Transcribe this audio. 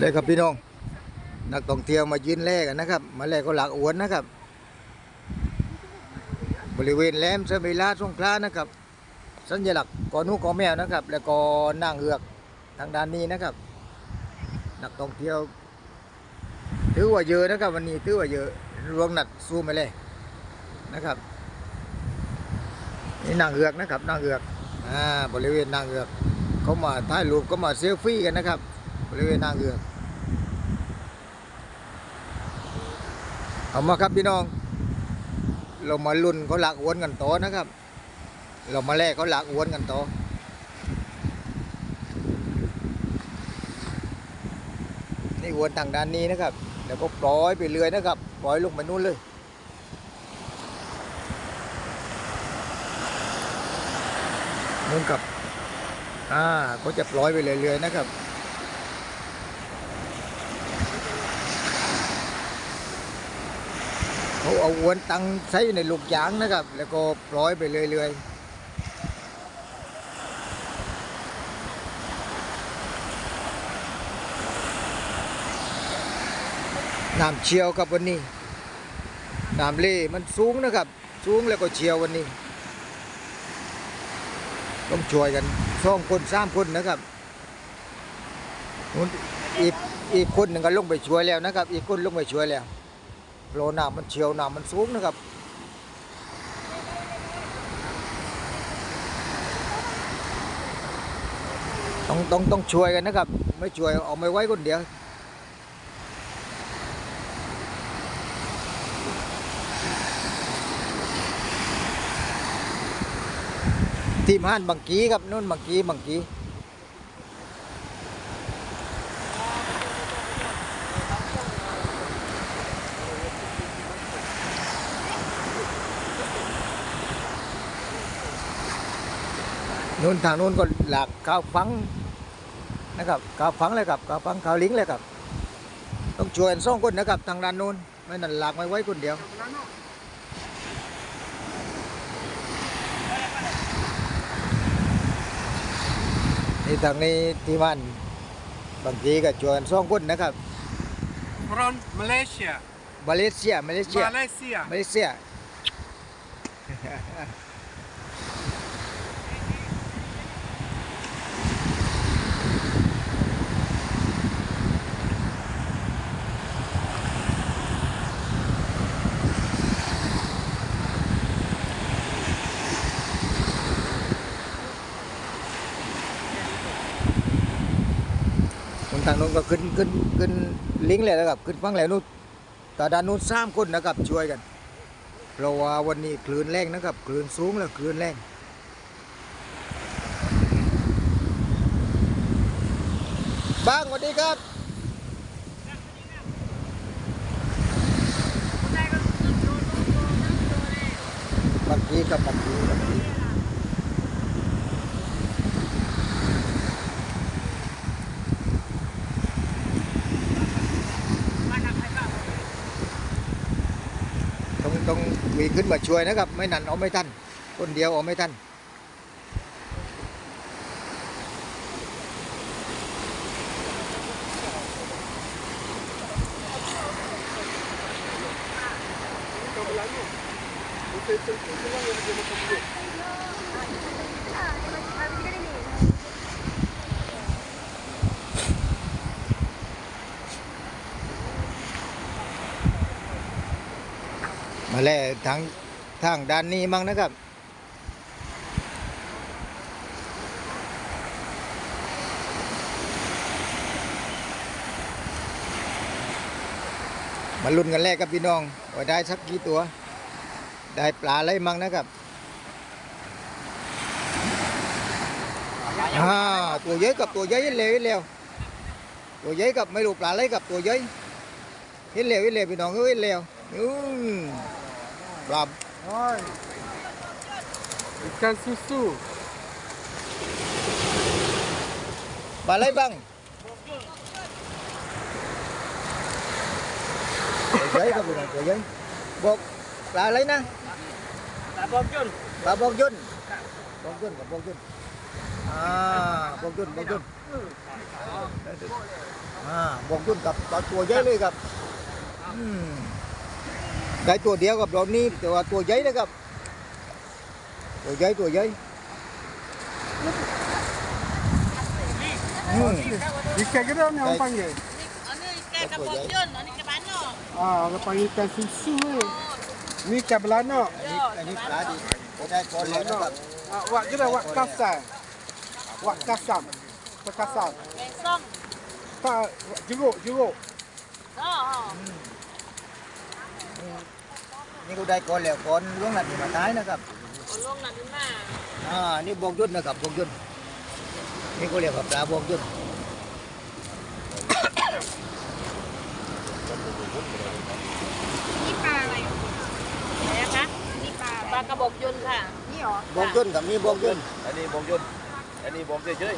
ได้ครับพี่น้อง นักท่องเที่ยวมายืนแลกันนะครับ มาแลกก็หลักอวนนะครับ บริเวณแหลมเสมิลาสงขลานะครับ สัญลักษณ์กอนุกอแมวนะครับ แล้วก็นางเหือกทางด้านนี้นะครับ นักท่องเที่ยวถือว่าเยอะนะครับ วันนี้ถือว่าเยอะรวมหนัดซูมไปเลยนะครับนี่นางเหือกนะครับนางเหือกอ่าบริเวณนางเหือกเขามาถ่ายรูปก็มาเซลฟี่กันนะครับ ริเวณนางเหือกเอามาครับพี่น้อง เรามาลุ้นเขาหลักอวนกันต่อนะครับ เรามาแลกเขาหลักอวนกันต่อนี่อวนทางด้านนี้นะครับแล้วก็ปล่อยไปเรื่อยนะครับ ปล่อยลงไปนู่นเลยนู่นกับ อ่าก็จะปล่อยไปเรื่อยๆนะครับ เขาเอาอวนตังใส่ในลูกยางนะครับ แล้วก็ปล่อยไปเรื่อยๆน้ำเชียวครับวันนี้น้ำเล่มันสูงนะครับ สูงแล้วก็เชียววันนี้ ต้องช่วยกันสองคนสามคนนะครับอีกอีกคนหนึ่งก็ลงไปช่วยแล้วนะครับ อีกคนลงไปช่วยแล้ว โปรน้ำมันเชียวน้ำมันสูงนะครับต้องต้องต้องช่วยกันนะครับ ไม่ช่วยเอาไม่ไว้คนเดียวทีมห้านบางกีครับนู่นบางกีบางกี นู่นทางนู้นก็หลากข้าวฟังนะครับข้าวฟังเลยครับข้าวฟังข้าวลิงเลยครับ ต้องช่วยกันสองคนนะครับทางด้านนู้นไม่นั่นหลากไม่ไว้คนเดียวนี่ทางนี้ที่มันบางทีก็ชวนสองคนนะครับ from Malaysia มาเลเซียมาเลเซีย Malaysia มาเลเซียคน ทางนู้นก็ขึ้นขึ้นขึ้นลิงก์เลยนะครับ ขึ้นฟังแล้วนู้นแต่ด้านนู้นสามคนนะครับช่วยกันเพราะว่าวันนี้คลื่นแรงนะครับคลื่นสูงแล้วคลื่นแรงบ้างสวัสดีครับบางทีกับบางทีบทีต้อง ขี่ขึ้นมาช่วยนะครับ ไม่นันเอาไม่ทันคนเดียวเอาไม่ทัน มาแล้วทางทางด้านนี้มั่งนะครับ มาลุ้นกันแรกครับพี่น้องว่าได้สักกี่ตัว ได้ปลาอะไรมั่งนะครับอ่าตัวใหญ่กับตัวใหญ่เห็นเร็วเห็นเร็วตัวใหญ่กับไม่รู้ปลาอะไรกับตัวใหญ่เห็นเร็วเห็นเร็วพี่น้องเอ้ยเห็นเร็วอืม ปลา Oi. Ikan susu ปลาอะไรบ้างตัวใหญ่ครับพี่น้องตัวใหญ่บอกปลาอะ ไรนะ Tak bojun ปลาบอกยุ่นบอกยุ่นกับบอกยุ่นอ่าบอกยุ่นบอกยุ่นอ่าบวกยุ่นกับปลาตัวใหญ่เลยครับอืมได้ตัวเดียวกับรอบนี้แต่ว่าตัวใหญ่นะครับ ตัวใหญ่ตัวใหญ่อืม Ikan ke dah ni orang panggil? Ini ikan kapok Jun, ini ikan banyak. Ah, orang panggil ikan susu ni. Ni ikan belanak. อันนี้อันนี้ปลาดิได้ก่อนแล้วนะครับ Ah, wak ke dah wak kasar. Wak kasam. Wak kasam. Besong. Tak wak jeruk, jeruk. Oh. นี่ก็ได้ก่อนแล้วก่อนล่วงหน้าที่มาตายนะครับ Ulung nak guna. อ่านี่บวกยุ่นนะครับบวกยุ่นนี่ก็เรียกว่าปลาบวกยุ่นนี่ปลาอะไรไหนอะคะนี่ปลาปลากระบอกยนต์ค่ะนี่หรอบวกยุ่นกับนี่บวกยุ่นอันนี้บงยุนอันนี้บงเฉย